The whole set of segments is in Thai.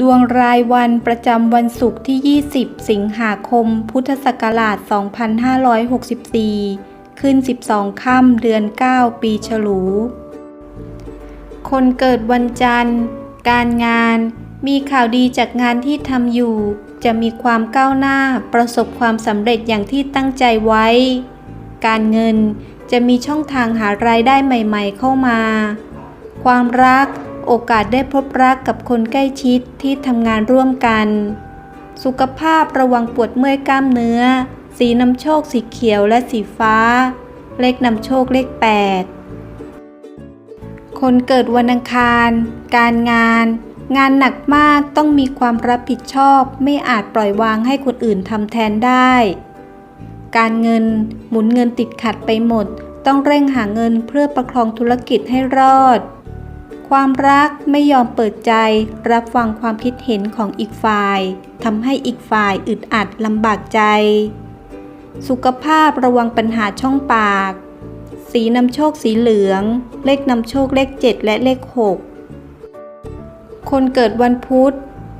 ดวงรายวันประจำวันศุกร์ที่ 20 สิงหาคม พุทธศักราช 2564 ขึ้น 12 ค่ำเดือน 9 ปีฉลู คนเกิดวันจันทร์ การงาน มีข่าวดีจากงานที่ทำอยู่ จะมีความก้าวหน้าประสบความสำเร็จอย่างที่ตั้งใจไว้ การเงินจะมีช่องทางหารายได้ใหม่ ๆ เข้ามา ความรัก โอกาสได้พบรักกับคนใกล้ชิดที่ทำงานร่วมกัน สุขภาพระวังปวดเมื่อยกล้ามเนื้อ สีนำโชคสีเขียวและสีฟ้า เลขนำโชคเลข 8 คนเกิดวันอังคาร การงาน งานหนักมากต้องมีความรับผิดชอบไม่อาจปล่อยวางให้คนอื่นทำแทนได้ การเงินหมุนเงินติดขัดไปหมด ต้องเร่งหาเงินเพื่อประคองธุรกิจให้รอด ความรักไม่ยอมเปิดใจ รับฟังความคิดเห็นของอีกฝ่ายทำให้อีกฝ่ายอึดอัดลำบากใจ สุขภาพระวังปัญหาช่องปาก สีนำโชคสีเหลือง เลขนำโชคเลข 7 และเลข 6 คนเกิดวันพุธ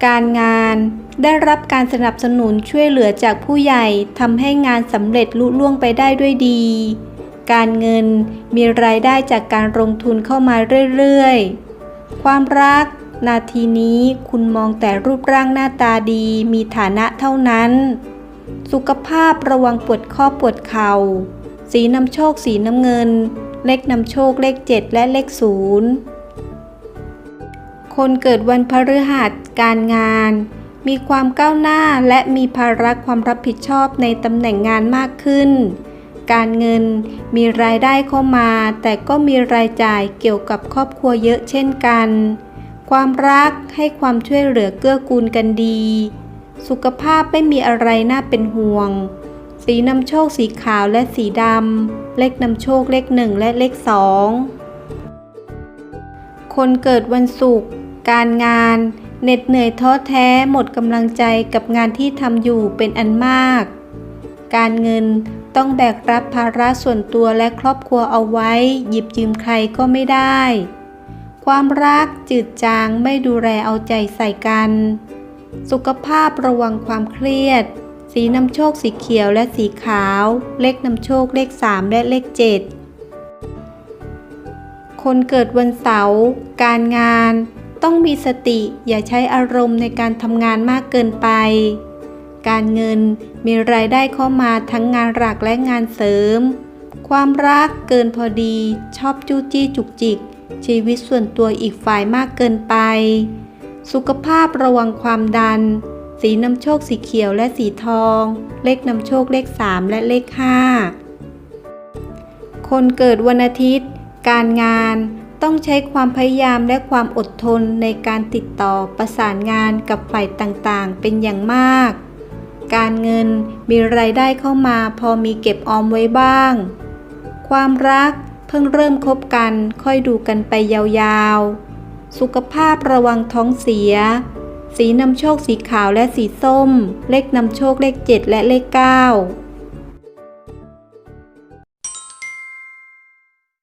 การงาน ได้รับการสนับสนุนช่วยเหลือจากผู้ใหญ่ทำให้งานสำเร็จลุล่วงไปได้ด้วยดี การเงิน มีรายได้จากการลงทุนเข้ามาเรื่อยๆ ความรัก นาทีนี้คุณมองแต่รูปร่างหน้าตาดี มีฐานะเท่านั้น สุขภาพระวังปวดข้อปวดเข่า สีนำโชคสีน้ำเงิน เลขนำโชคเลข 7 และเลข 0 คนเกิดวันพฤหัสการงานมีความก้าวหน้าและมีภาระความรับผิดชอบในตำแหน่งงานมากขึ้น การเงิน มีรายได้เข้ามา แต่ก็มีรายจ่ายเกี่ยวกับครอบครัวเยอะเช่นกัน ความรักให้ความช่วยเหลือเกื้อกูลกันดี สุขภาพไม่มีอะไรน่าเป็นห่วง สีนำโชคสีขาวและสีดำ เลขนำโชคเลขหนึ่งและเลขสองคนเกิดวันศุกร์การงานเหน็ดเหนื่อยท้อแท้หมดกำลังใจกับงานที่ทำอยู่เป็นอันมาก การเงินต้องแบกรับภาระส่วนตัวและครอบครัวเอาไว้ หยิบยืมใครก็ไม่ได้ ความรักจืดจางไม่ดูแลเอาใจใส่กัน สุขภาพระวังความเครียด สีนำโชคสีเขียวและสีขาว เลขนำโชคเลข 3 และเลข 7 คนเกิดวันเสาร์การงาน ต้องมีสติอย่าใช้อารมณ์ในการทำงานมากเกินไป การเงินมีรายได้เข้ามาทั้งงานหลักและงานเสริม ความรักเกินพอดีชอบจู้จี้จุกจิก ชีวิตส่วนตัวอีกฝ่ายมากเกินไป สุขภาพระวังความดัน สีนำโชคสีเขียวและสีทอง เลขนำโชคเลข 3 และเลข 5 คนเกิดวันอาทิตย์ การงานต้องใช้ความพยายามและความอดทนในการติดต่อประสานงานกับฝ่ายต่างๆ เป็นอย่างมาก การเงินมีรายได้เข้ามาพอมีเก็บออมไว้บ้าง ความรักเพิ่งเริ่มคบกันค่อยดูกันไปยาวๆ สุขภาพระวังท้องเสีย สีนำโชคสีขาวและสีส้ม เลขนำโชคเลข 7 และเลข 9